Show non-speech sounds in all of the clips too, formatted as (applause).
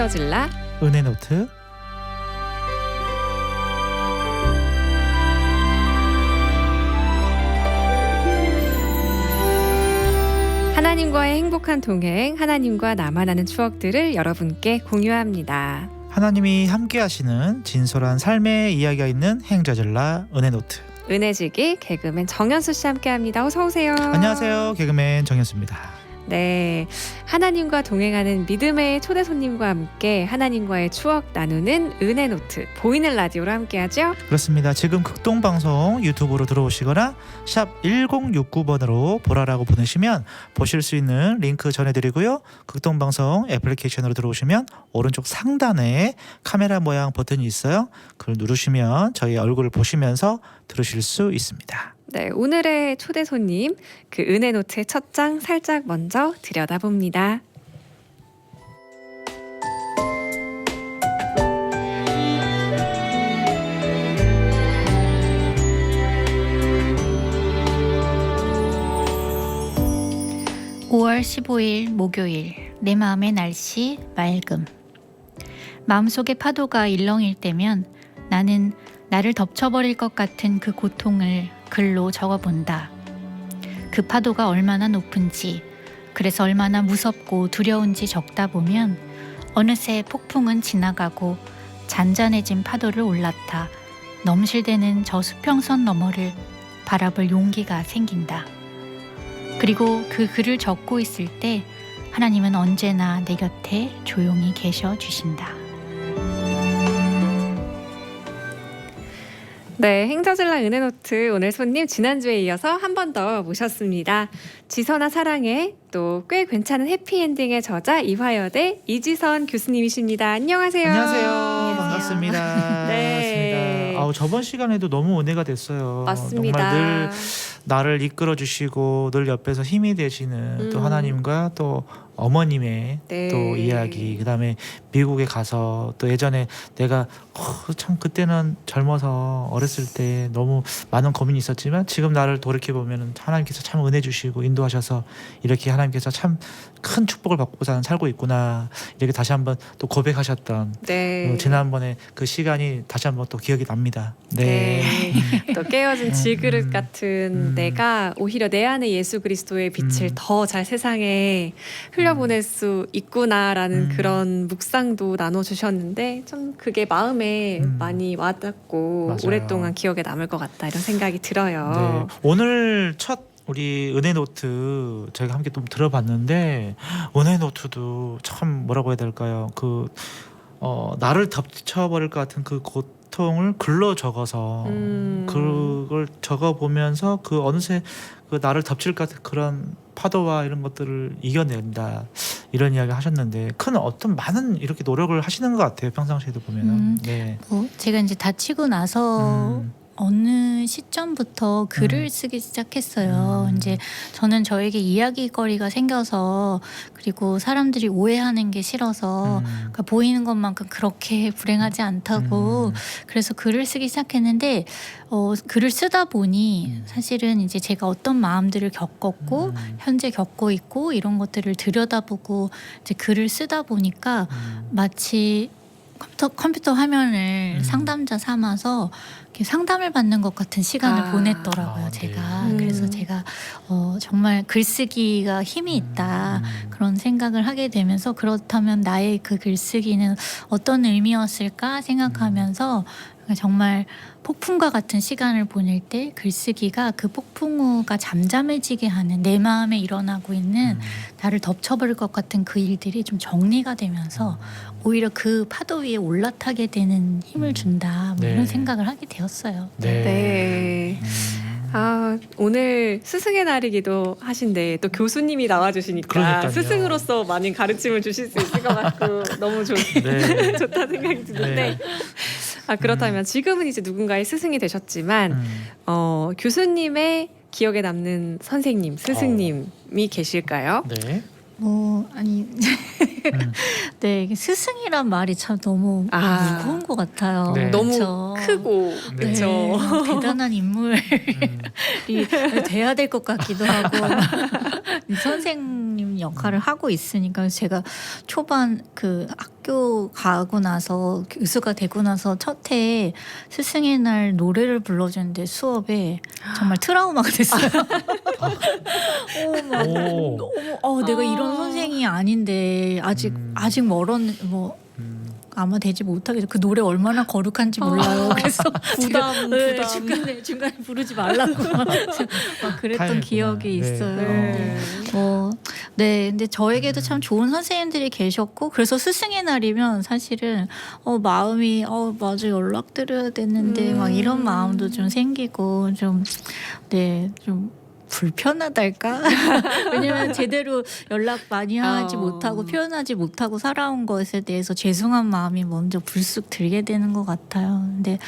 행저질라 은혜 노트 하나님과의 행복한 동행, 하나님과 나만 아는 추억들을 여러분께 공유합니다. 하나님이 함께 하시는 진솔한 삶의 이야기가 있는 행자젤라 은혜 노트 은혜지기 개그맨 정현수 씨 함께합니다. 어서 오세요. 안녕하세요 개그맨 정현수입니다 네, 하나님과 동행하는 믿음의 초대 손님과 함께 하나님과의 추억 나누는 은혜 노트 보이는 라디오로 함께 하죠. 그렇습니다. 지금 극동 방송 유튜브로 들어오시거나 샵 1069번으로 보라라고 보내시면 보실 수 있는 링크 전해 드리고요. 극동 방송 애플리케이션으로 들어오시면 오른쪽 상단에 카메라 모양 버튼이 있어요. 그걸 누르시면 저희 얼굴을 보시면서 들으실 수 있습니다 네, 오늘의 초대 손님 그 은혜 노트의 첫장 살짝 먼저 들여다봅니다. 오월 15일 목요일 내 마음의 날씨 맑음 마음속의 파도가 일렁일 때면 나는 나를 덮쳐버릴 것 같은 그 고통을 글로 적어본다. 그 파도가 얼마나 높은지 그래서 얼마나 무섭고 두려운지 적다 보면 어느새 폭풍은 지나가고 잔잔해진 파도를 올라타 넘실대는 저 수평선 너머를 바라볼 용기가 생긴다. 그리고 그 글을 적고 있을 때 하나님은 언제나 내 곁에 조용히 계셔 주신다. 네, 행저질라 은혜노트 오늘 손님 지난주에 이어서 한 번 더 모셨습니다. 지선아 사랑해 또 꽤 괜찮은 해피엔딩의 저자 이화여대 이지선 교수님이십니다. 안녕하세요. 안녕하세요. 반갑습니다. (laughs) 네. 반갑습니다. 아우 저번 시간에도 너무 은혜가 됐어요. 맞습니다. 정말 늘 나를 이끌어 주시고 늘 옆에서 힘이 되시는 또 음. 하나님과 또 어머님의 네. 또 이야기 그다음에 미국에 가서 또 예전에 내가 어, 참 그때는 젊어서 어렸을 때 너무 많은 고민이 있었지만 지금 나를 돌이켜 보면은 하나님께서 참 은혜 주시고 인도하셔서 이렇게 하나님께서 참 큰 축복을 받고 사- 살고 있구나 이렇게 다시 한번 또 고백하셨던 네. 어, 지난번에 그 시간이 다시 한번 또 기억이 납니다. 네. 네. (laughs) 또 깨어진 질그릇 음. 같은 음. 내가 오히려 내 안에 예수 그리스도의 빛을 음. 더잘 세상에 흘려 보낼 수 있구나라는 음. 그런 묵상도 나눠주셨는데 좀 그게 마음에 음. 많이 와닿고 맞아요. 오랫동안 기억에 남을 것 같다 이런 생각이 들어요. 네. 오늘 첫 우리 은혜 노트 저희가 함께 좀 들어봤는데 은혜 노트도 참 뭐라고 해야 될까요? 그 어, 나를 덮쳐버릴 것 같은 그 고통을 글로 적어서 음. 그걸 적어 보면서 그 어느새 그 나를 덮칠 것 같은 그런 파도와 이런 것들을 이겨낸다 이런 이야기 하셨는데 큰 어떤 많은 이렇게 노력을 하시는 것 같아요 평상시에도 보면은 음. 네. 뭐 제가 이제 다치고 나서 음. 어느 시점부터 글을 음. 쓰기 시작했어요. 음. 이제 저는 저에게 이야기거리가 생겨서 그리고 사람들이 오해하는 게 싫어서 음. 그러니까 보이는 것만큼 그렇게 (laughs) 불행하지 않다고 음. 그래서 글을 쓰기 시작했는데 어, 글을 쓰다 보니 음. 사실은 이제 제가 어떤 마음들을 겪었고 음. 현재 겪고 있고 이런 것들을 들여다보고 이제 글을 쓰다 보니까 음. 마치 컴퓨터, 컴퓨터 화면을 음. 상담자 삼아서 이렇게 상담을 받는 것 같은 시간을 아. 보냈더라고요, 아, 제가. 네. 그래서 음. 제가 어, 정말 글쓰기가 힘이 있다. 음. 그런 생각을 하게 되면서 그렇다면 나의 그 글쓰기는 어떤 의미였을까 생각하면서 정말 폭풍과 같은 시간을 보낼 때 글쓰기가 그 폭풍우가 잠잠해지게 하는 내 마음에 일어나고 있는 음. 나를 덮쳐버릴 것 같은 그 일들이 좀 정리가 되면서 오히려 그 파도 위에 올라타게 되는 힘을 음. 준다 뭐 네. 이런 생각을 하게 되었어요. 네. 네. 음. 아 오늘 스승의 날이기도 하신데 또 교수님이 나와주시니까 그러니까요. 스승으로서 많은 가르침을 주실 수 있을 것 같고 (laughs) 너무 좋, 네. (laughs) 좋다 생각이 드는데 네. 아 그렇다면 지금은 이제 누군가의 스승이 되셨지만 음. 어, 교수님의 기억에 남는 선생님 스승님이 계실까요? 네. 뭐 아니 음. (laughs) 네 이게 스승이란 말이 참 너무 아. 무거운 것 같아요. 네. 너무 그쵸? 크고 네. 그렇죠. 네, 대단한 인물이 음. (laughs) 돼야 될 것 같기도 하고 (laughs) 이 선생님 역할을 하고 있으니까 제가 초반 그 학교 가고 나서 교수가 되고 나서 첫 해 스승의 날 노래를 불러주는데 수업에 정말 트라우마가 됐어요. 어, 막 오. 너무 어 내가 아. 이런 선생이 아닌데 아직 음. 아직 멀었 뭐 음. 아마 되지 못하겠어. 그 노래 얼마나 거룩한지 몰라요. (laughs) 그래서 제가 부담, 네, 부담. 중간에 중간에 부르지 말라고 (laughs) 막 그랬던. 기억이 네. 있어요. 네. 뭐, 네, 근데 저에게도 음. 참 좋은 선생님들이 계셨고, 그래서 스승의 날이면 사실은, 어, 마음이, 어, 맞아, 연락드려야 되는데, 음. 막 이런 마음도 좀 생기고, 좀, 네, 좀, 불편하달까? (laughs) 왜냐면 제대로 연락 많이 하지 어. 못하고 표현하지 못하고 살아온 것에 대해서 죄송한 마음이 먼저 불쑥 들게 되는 것 같아요. 근데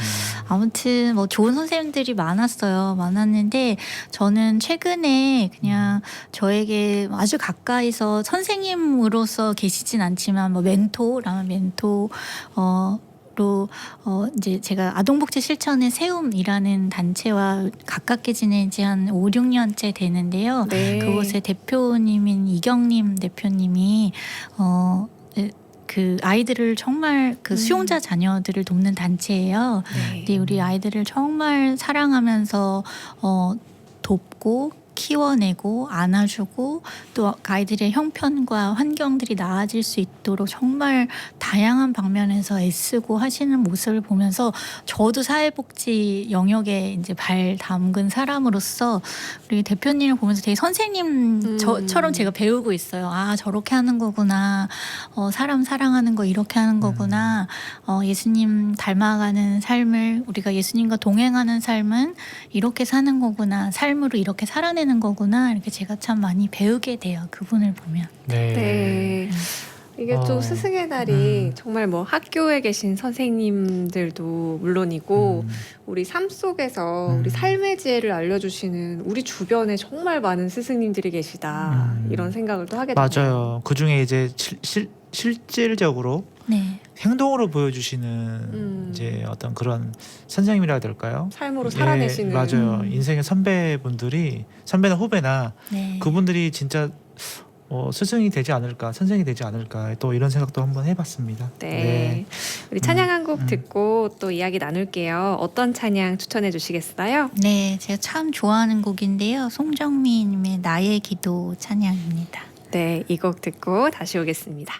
아무튼 뭐 좋은 선생님들이 많았어요. 많았는데 저는 최근에 그냥 저에게 아주 가까이서 선생님으로서 계시진 않지만 뭐 멘토라면 멘토 어. 로 어, 이제 제가 아동복지 실천의 세움이라는 단체와 가깝게 지낸 지 한 5, 6년째 되는데요. 네. 그곳의 대표님인 이경림 대표님이 어, 에, 그 아이들을 정말 그 음. 수용자 자녀들을 돕는 단체예요. 네. 근데 우리 아이들을 정말 사랑하면서 어, 돕고 키워내고 안아주고 또 아이들의 형편과 환경들이 나아질 수 있도록 정말 다양한 방면에서 애쓰고 하시는 모습을 보면서 저도 사회복지 영역에 이제 발 담근 사람으로서 우리 대표님을 보면서 되게 선생님 음. 저처럼 제가 배우고 있어요. 아 저렇게 하는 거구나. 어, 사람 사랑하는 거 이렇게 하는 거구나. 어, 예수님 닮아가는 삶을 우리가 예수님과 동행하는 삶은 이렇게 사는 거구나. 삶으로 이렇게 살아내는 거구나. 이렇게 제가 참 많이 배우게 돼요. 그분을 보면. 네. 네. 이게 또 어. 스승의 날이 음. 정말 뭐 학교에 계신 선생님들도 물론이고 음. 우리 삶 속에서 음. 우리 삶의 지혜를 알려주시는 우리 주변에 정말 많은 스승님들이 계시다 음. 이런 생각을 또 하게 되네요. 맞아요. 그 중에 이제 실, 실, 실질적으로 네. 행동으로 보여주시는 음. 이제 어떤 그런 선생님이라 해야 될까요? 삶으로 예, 살아내시는 맞아요. 음. 인생의 선배분들이 선배나 후배나 네. 그분들이 진짜 어, 스승이 되지 않을까, 선생이 되지 않을까 또 이런 생각도 한번 해봤습니다. 네. 우리 찬양 한곡 음. 듣고 또 이야기 나눌게요. 어떤 찬양 추천해 주시겠어요? 네, 제가 참 좋아하는 곡인데요. 송정민님의 나의 기도 찬양입니다. 네, 이 곡 듣고 다시 오겠습니다.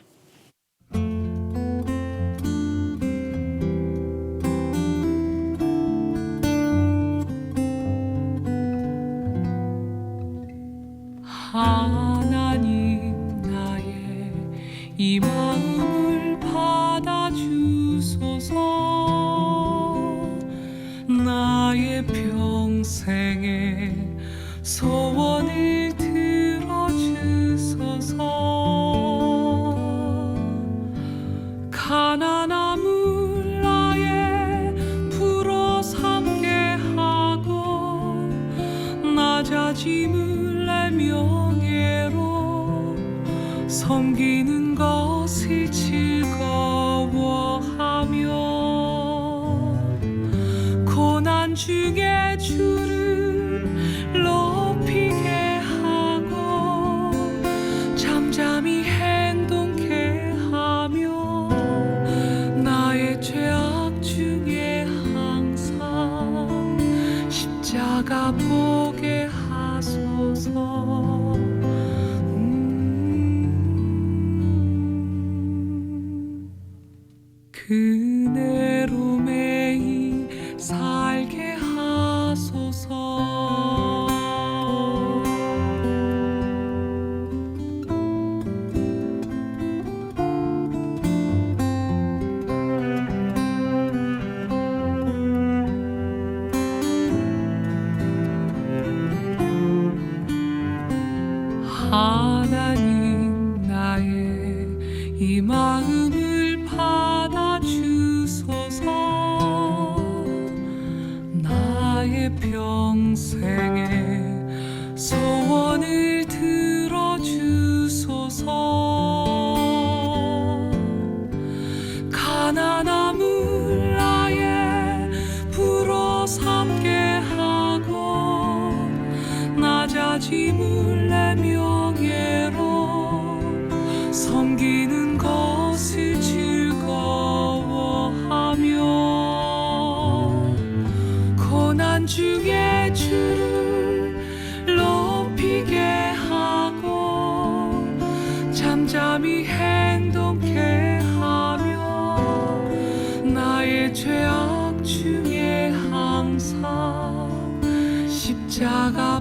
섬기 잠잠히 행동케 하며 나의 죄악 중에 항상 십자가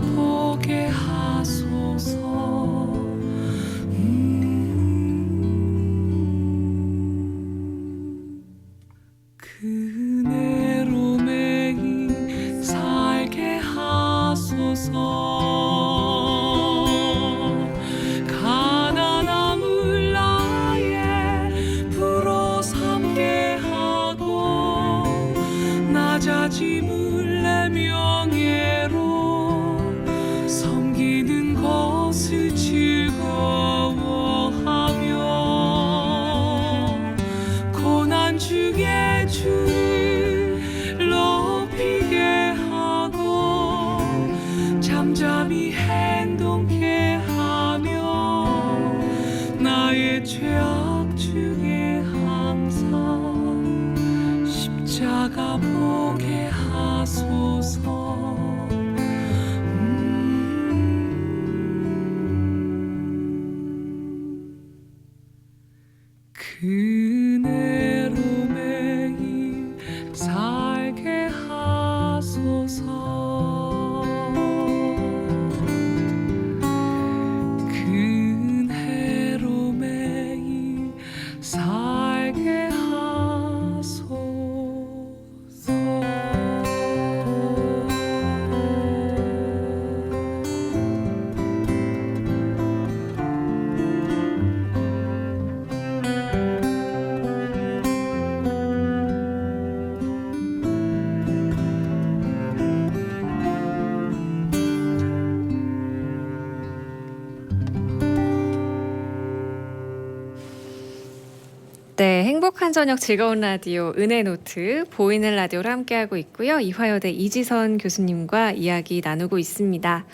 행복한 저녁 즐거운 라디오 은혜 노트 보이는 라디오로 함께하고 있고요. 이화여대 이지선 교수님과 이야기 나누고 있습니다.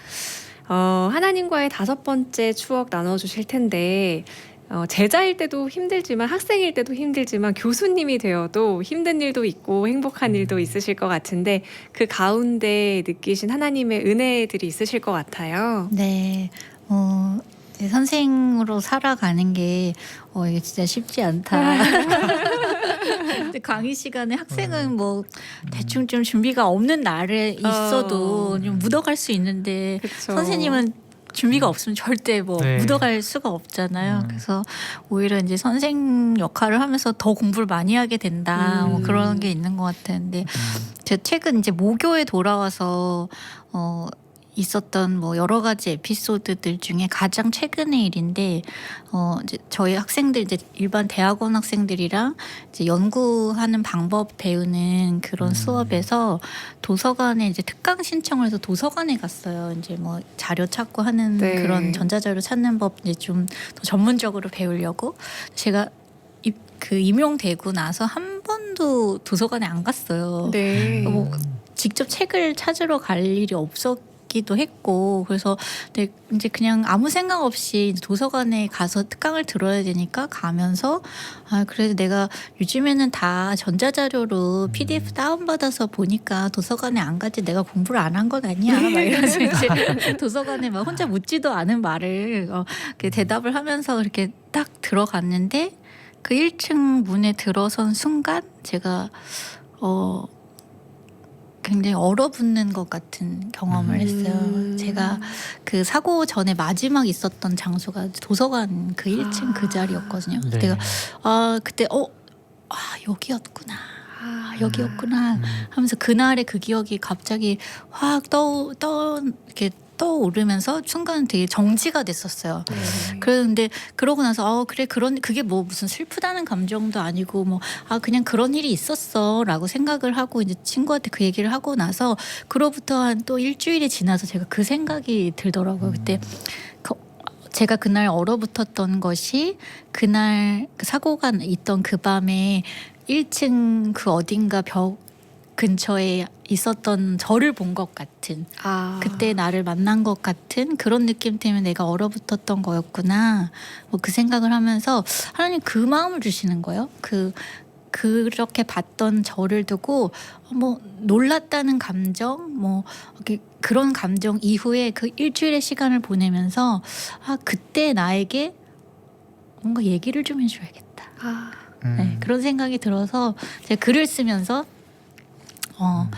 어, 하나님과의 다섯 번째 추억 나눠주실 텐데 어, 제자일 때도 힘들지만 학생일 때도 힘들지만 교수님이 되어도 힘든 일도 있고 행복한 일도 있으실 것 같은데 그 가운데 느끼신 하나님의 은혜들이 있으실 것 같아요. 네. 어, 선생으로 살아가는 게 어, 이게 진짜 쉽지 않다. (laughs) 근데 강의 시간에 학생은 뭐 대충 좀 준비가 없는 날에 있어도 어. 좀 묻어갈 수 있는데 그쵸. 선생님은 준비가 없으면 절대 뭐 네. 묻어갈 수가 없잖아요. 음. 그래서 오히려 이제 선생 역할을 하면서 더 공부를 많이 하게 된다. 뭐 음. 그런 게 있는 것 같았는데 제가 최근 이제 모교에 돌아와서 어 있었던 뭐 여러 가지 에피소드들 중에 가장 최근의 일인데 어 이제 저희 학생들 이제 일반 대학원 학생들이랑 이제 연구하는 방법 배우는 그런 음. 수업에서 도서관에 이제 특강 신청을 해서 도서관에 갔어요. 이제 뭐 자료 찾고 하는 네. 그런 전자자료 찾는 법 이제 좀 더 전문적으로 배우려고 제가 이- 그 임용되고 나서 한 번도 도서관에 안 갔어요. 네. 뭐 직접 책을 찾으러 갈 일이 없었 기도 했고 그래서 네, 이제 그냥 아무 생각 없이 도서관에 가서 특강을 들어야 되니까 가면서 아 그래도 내가 요즘에는 다 전자자료로 PDF 다운받아서 보니까 도서관에 안 가지 내가 공부를 안 한 건 아니야. 막 (laughs) 이러면서 이제 도서관에 막 혼자 묻지도 않은 말을 어, 대답을 하면서 이렇게 딱 들어갔는데 그 1층 문에 들어선 순간 제가 어 굉장히 얼어붙는 것 같은 경험을 음. 했어요. 제가 그 사고 전에 마지막 있었던 장소가 도서관 그 1층 그 아. 자리였거든요. 네. 내가 아 그때 어 아 여기였구나. 아 여기였구나 음. 하면서 그날의 그 기억이 갑자기 확 떠 떠 이렇게 떠오르면서 순간 되게 정지가 됐었어요. 네. 그런데 그러고 나서 어 그래 그런 그게 뭐 무슨 슬프다는 감정도 아니고 뭐 아 그냥 그런 일이 있었어라고 생각을 하고 이제 친구한테 그 얘기를 하고 나서 그로부터 한 또 일주일이 지나서 제가 그 생각이 들더라고요. 그때 그 제가 그날 얼어붙었던 것이 그날 그 사고가 있던 그 밤에 1층 그 어딘가 벽 근처에 있었던 저를 본 것 같은 아. 그때 나를 만난 것 같은 그런 느낌 때문에 내가 얼어붙었던 거였구나. 뭐 그 생각을 하면서 하나님 그 마음을 주시는 거예요. 그 그렇게 봤던 저를 두고 뭐 놀랐다는 감정, 뭐 이렇게 그런 감정 이후에 그 일주일의 시간을 보내면서 아 그때 나에게 뭔가 얘기를 좀 해줘야겠다. 아. 음. 네, 그런 생각이 들어서 제가 글을 쓰면서 어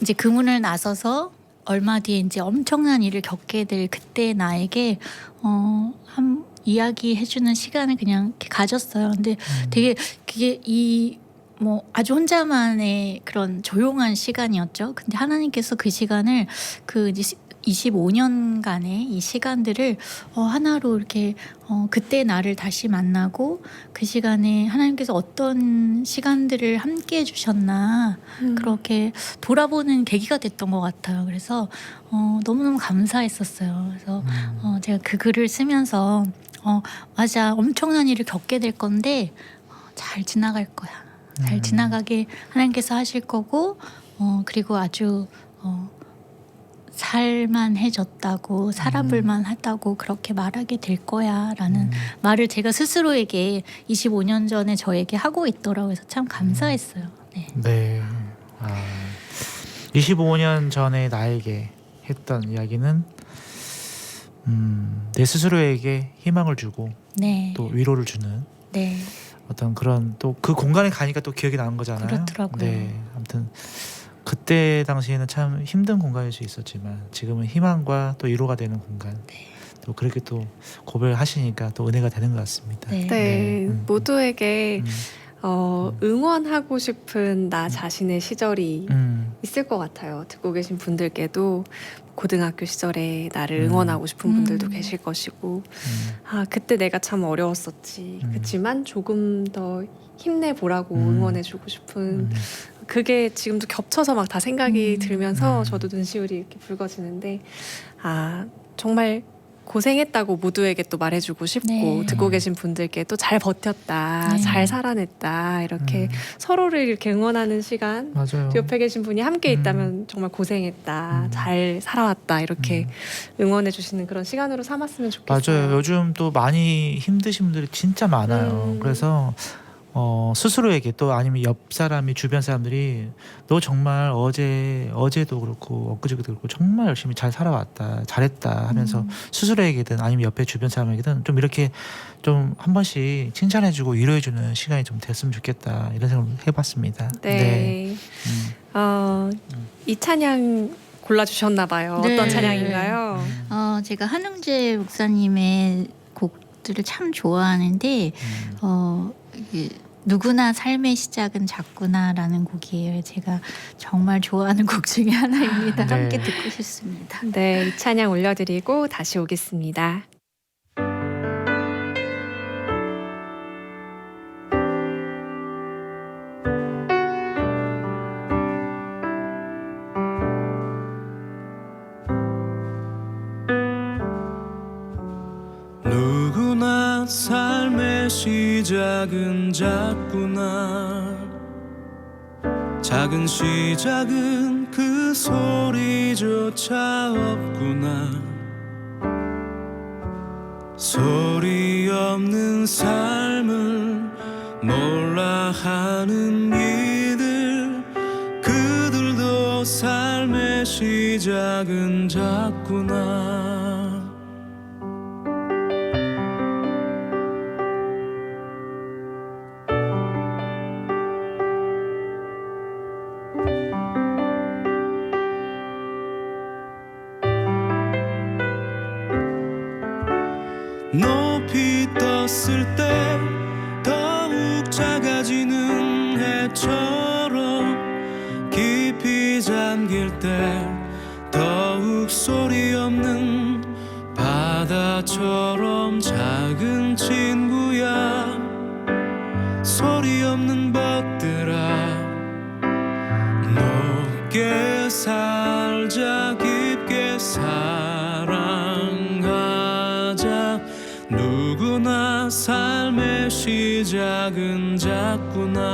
이제 그문을 나서서 얼마 뒤에 이제 엄청난 일을 겪게 될 그때 나에게 어 한 이야기 해주는 시간을 그냥 이렇게 가졌어요. 근데 음. 되게 그게 이 뭐 아주 혼자만의 그런 조용한 시간이었죠. 근데 하나님께서 그 시간을 그 이제 25년간의 이 시간들을 어, 하나로 이렇게 어, 그때 나를 다시 만나고 그 시간에 하나님께서 어떤 시간들을 함께 해주셨나 음. 그렇게 돌아보는 계기가 됐던 것 같아요. 그래서 어, 너무너무 감사했었어요. 그래서 음. 어, 제가 그 글을 쓰면서 어, 맞아 엄청난 일을 겪게 될 건데 어, 잘 지나갈 거야. 잘 음. 지나가게 하나님께서 하실 거고 어, 그리고 아주 어, 살만해졌다고 살아볼만 하다고 그렇게 말하게 될 거야라는 음. 말을 제가 스스로에게 25년 전에 저에게 하고 있더라고요. 그래서 참 감사했어요. 네. 네. 아, 25년 전에 나에게 했던 이야기는 음, 내 스스로에게 희망을 주고 네. 또 위로를 주는 네. 어떤 그런 또 그 공간에 가니까 또 기억이 나는 거잖아요. 그렇더라고요. 네. 아무튼 그때 당시에는 참 힘든 공간일 수 있었지만 지금은 희망과 또 위로가 되는 공간. 네. 또 그렇게 또 고백을 하시니까 또 은혜가 되는 것 같습니다. 네. 네, 음. 모두에게 음, 어, 응원하고 싶은 나 자신의 시절이 음, 있을 것 같아요. 듣고 계신 분들께도 고등학교 시절에 나를 음. 응원하고 싶은 분들도 음. 계실 것이고, 음, 아 그때 내가 참 어려웠었지. 음. 그렇지만 조금 더 힘내보라고 음. 응원해주고 싶은 음, 그게 지금도 겹쳐서 막 다 생각이 음. 들면서 음. 저도 눈시울이 이렇게 붉어지는데 아 정말 고생했다고 모두에게 또 말해주고 싶고 네. 듣고 계신 분들께도 잘 버텼다, 네. 잘 살아냈다 이렇게 음, 서로를 이렇게 응원하는 시간. 맞아요. 옆에 계신 분이 함께 음. 있다면 정말 고생했다, 음. 잘 살아왔다 이렇게 응원해 주시는 그런 시간으로 삼았으면 좋겠어요. 맞아요. 요즘 또 많이 힘드신 분들이 진짜 많아요. 음. 그래서 어, 스스로에게 또 아니면 옆 사람이 주변 사람들이 너 정말 어제 어제도 그렇고 엊그제도 그렇고 정말 열심히 잘 살아왔다, 잘했다 하면서 음. 스스로에게든 아니면 옆에 주변 사람에게든 좀 이렇게 좀 한 번씩 칭찬해주고 위로해주는 시간이 좀 됐으면 좋겠다 이런 생각을 해봤습니다. 네. 음. 어, 음. 이 찬양 골라주셨나 봐요. 네. 어떤 찬양인가요? 음. 어, 제가 한흥재 목사님의 곡들을 참 좋아하는데 음. 어, 이게 누구나 삶의 시작은 작구나라는 곡이에요. 제가 정말 좋아하는 곡 중에 하나입니다. 네. 함께 듣고 싶습니다. 네, 이 찬양 올려드리고 다시 오겠습니다. 작구나. 작은 시작은 그 소리조차 없구나. 소리 없는 삶을 몰라 하는 이들 그들도 삶의 시작은 작구나 시작은 작구나.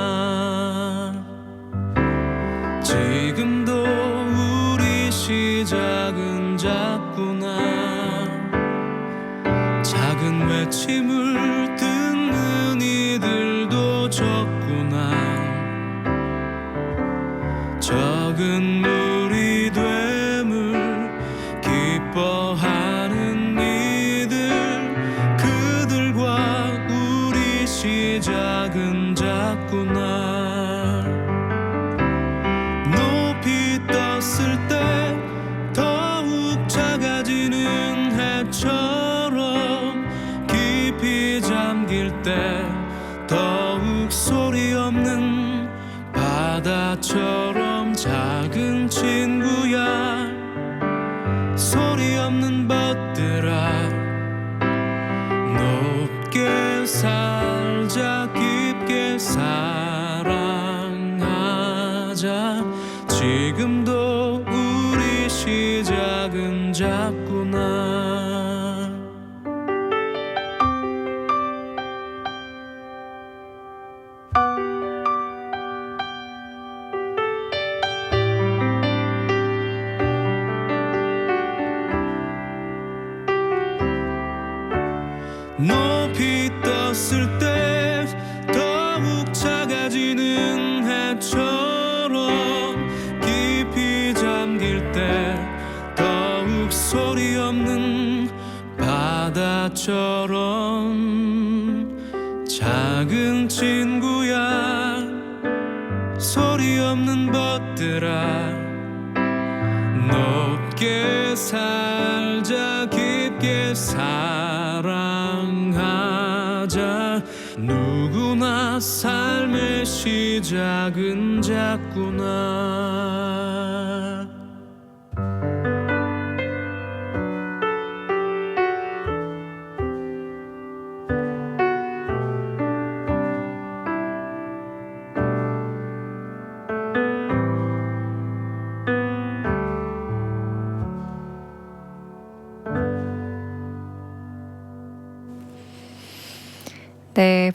지금도 우리 시작은 작구나. 작은 외침을 벗들 작은 친구야. 소리 없는 벗들아. 높게 살자 깊게 사랑하자. 누구나 삶의 시작은 작구나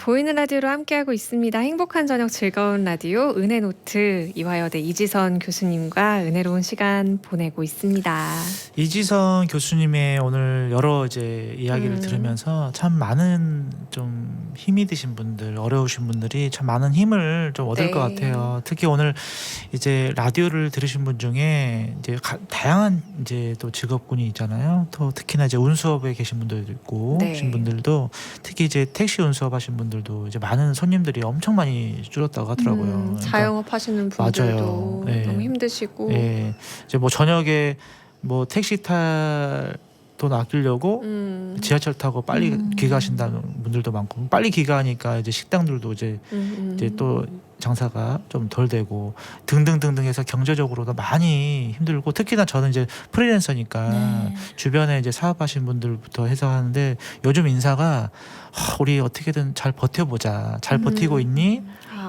보이는 라디오로 함께하고 있습니다. 행복한 저녁 즐거운 라디오 은혜노트 이화여대 이지선 교수님과 은혜로운 시간 보내고 있습니다. 이지선 교수님의 오늘 여러 이제 이야기를 음. 들으면서 참 많은 좀 힘이 드신 분들, 어려우신 분들이 참 많은 힘을 좀 얻을 네. 것 같아요. 특히 오늘 이제 라디오를 들으신 분 중에 이제 가- 다양한 이제 또 직업군이 있잖아요. 또 특히나 이제 운수업에 계신 분들도 있고, 네. 분들도 특히 이제 택시 운수업 하신 분들 도 이제 많은 손님들이 엄청 많이 줄었다고 하더라고요. 음, 그러니까 자영업 하시는 분들도 맞아요. 네. 너무 힘드시고 예, 이제 뭐 저녁에 뭐 택시 탈 돈 아끼려고 음, 지하철 타고 빨리 음. 귀가하신다는 분들도 많고 빨리 귀가하니까 이제 식당들도 이제 음, 음. 이제 또 장사가 좀 덜 되고 등등등등 해서 경제적으로도 많이 힘들고 특히나 저는 이제 프리랜서니까 네. 주변에 이제 사업하신 분들부터 해서 하는데 요즘 인사가 아, 우리 어떻게든 잘 버텨보자 잘 버티고 음. 있니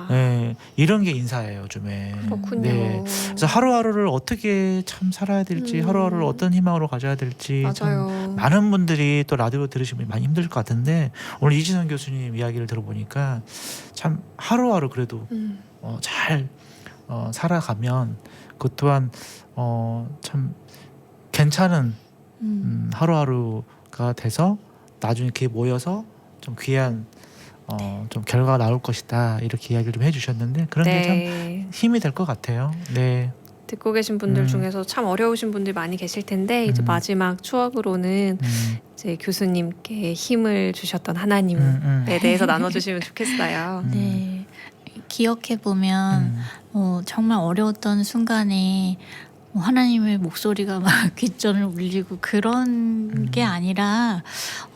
아, 예, 이런 게 인사예요 요즘에 그렇군요. 네. 그래서 하루하루를 어떻게 참 살아야 될지 음. 하루하루를 어떤 희망으로 가져야 될지 참 맞아요. 많은 분들이 또 라디오 들으시면 많이 힘들 것 같은데 오늘 이진선 교수님 이야기를 들어보니까 참 하루하루 그래도 음, 어, 잘 어, 살아가면 그 또한 어, 참 괜찮은 음. 음, 하루하루가 돼서 나중에 이렇게 모여서 좀 귀한 어, 좀 결과가 나올 것이다 이렇게 이야기를 좀 해주셨는데 그런 게 참 네. 힘이 될 것 같아요. 네. 듣고 계신 분들 음. 중에서 참 어려우신 분들 많이 계실 텐데 이제 음. 마지막 추억으로는 음, 이제 교수님께 힘을 주셨던 하나님에 음, 음. 대해서 나눠주시면 좋겠어요. (laughs) 음. 네. 기억해 보면 음. 어, 정말 어려웠던 순간에 뭐 하나님의 목소리가 막 (laughs) 귓전을 울리고 그런 음. 게 아니라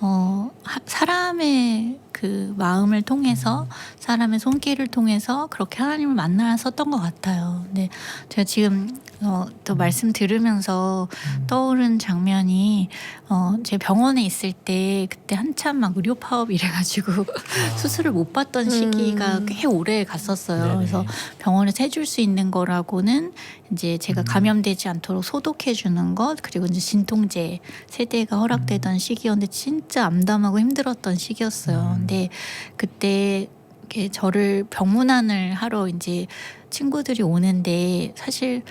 어, 하- 사람의 그 마음을 통해서 음. 사람의 손길을 통해서 그렇게 하나님을 만났었던 것 같아요. 근데 제가 지금 어, 또 음. 말씀 들으면서 음. 떠오른 장면이 어, 제 병원에 있을 때 그때 한참 막 의료 파업 이래가지고 아. (laughs) 수술을 못 받던 음. 시기가 꽤 오래 갔었어요. 네네. 그래서 병원에서 해줄 수 있는 거라고는 이제 제가 음. 감염되지 않도록 소독해 주는 것 그리고 이제 진통제 세대가 허락되던 음. 시기였는데 진짜 암담하고 힘들었던 시기였어요. 음. 근데 그때 이렇게 저를 병문안을 하러 이제 친구들이 오는데 사실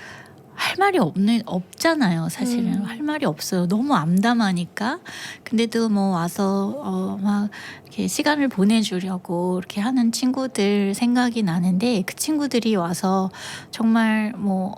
할 말이 없는 없잖아요. 사실은 음. 할 말이 없어요. 너무 암담하니까. 근데도 뭐 와서 어 막 이렇게 시간을 보내주려고 이렇게 하는 친구들 생각이 나는데 그 친구들이 와서 정말 뭐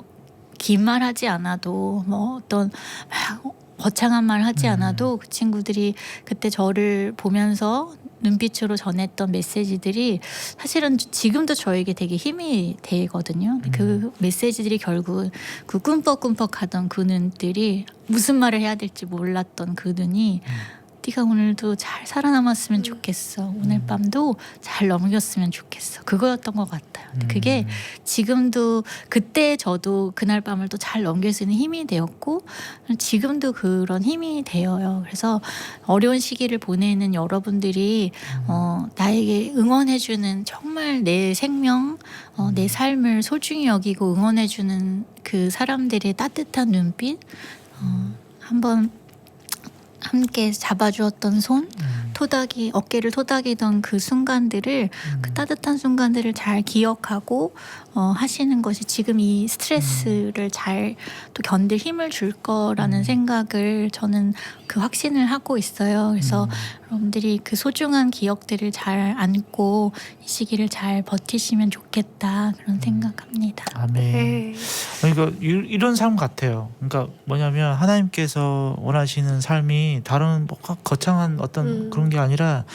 긴 말 하지 않아도 뭐 어떤 막 거창한 말 하지 음. 않아도 그 친구들이 그때 저를 보면서 눈빛으로 전했던 메시지들이 사실은 지금도 저에게 되게 힘이 되거든요. 음. 그 메시지들이 결국 그 꿈뻑꿈뻑 하던 그 눈들이 무슨 말을 해야 될지 몰랐던 그 눈이 음. 네가 오늘도 잘 살아남았으면 음. 좋겠어. 오늘 밤도 잘 넘겼으면 좋겠어. 그거였던 것 같아요. 근데 그게 음. 지금도 그때 저도 그날 밤을 또 잘 넘길 수 있는 힘이 되었고 지금도 그런 힘이 되어요. 그래서 어려운 시기를 보내는 여러분들이 어, 나에게 응원해주는 정말 내 생명, 어, 내 삶을 소중히 여기고 응원해주는 그 사람들의 따뜻한 눈빛, 어, 한번 함께 잡아주었던 손, 음. 토닥이 어깨를 토닥이던 그 순간들을 그 음. 따뜻한 순간들을 잘 기억하고 어, 하시는 것이 지금 이 스트레스를 잘또 견딜 힘을 줄 거라는 음. 생각을 저는 그 확신을 하고 있어요. 그래서 음. 여러분들이 그 소중한 기억들을 잘 안고 이 시기를 잘 버티시면 좋겠다 그런 생각합니다. 아멘. 네. 그러니까 이- 이런 삶 같아요. 그러니까 뭐냐면 하나님께서 원하시는 삶이 다른 뭐 거- 거창한 어떤 음. 그런 게 아니라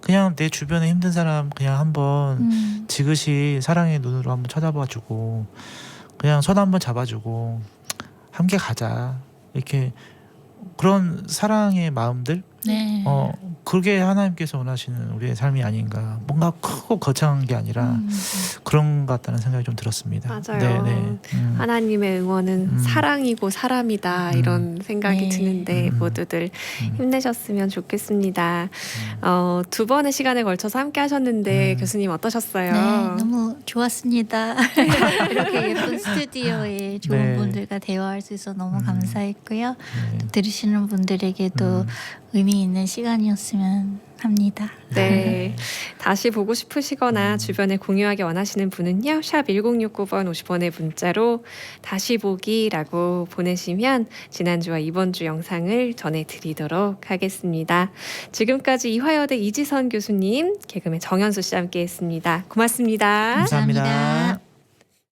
그냥 내 주변에 힘든 사람 그냥 한번 음, 지그시 사랑의 눈으로 한번 쳐다봐주고 그냥 손 한번 잡아주고 함께 가자. 이렇게 그런 사랑의 마음들 네. 어 그게 하나님께서 원하시는 우리의 삶이 아닌가 뭔가 크고 거창한 게 아니라 음, 그런 것 같다는 생각이 좀 들었습니다. 맞아요. 네, 음. 하나님의 응원은 음. 사랑이고 사람이다 음. 이런 생각이 네. 드는데 음. 모두들 음. 힘내셨으면 좋겠습니다. 음. 어, 두 번의 시간에 걸쳐서 함께 하셨는데 음. 교수님 어떠셨어요? 네, 너무 좋았습니다. (laughs) 이렇게 예쁜 스튜디오에 좋은 네. 분들과 대화할 수 있어 너무 음. 감사했고요. 네. 들으시는 분들에게도 음. 의미 있는 시간이었으면 합니다. 네. 다시 보고 싶으시거나 음. 주변에 공유하기 원하시는 분은요. 샵 1069번 50원의 문자로 다시 보기라고 보내시면 지난주와 이번 주 영상을 전해드리도록 하겠습니다. 지금까지 이화여대 이지선 교수님, 개그맨 정현수 씨 함께했습니다. 고맙습니다. 감사합니다. 감사합니다.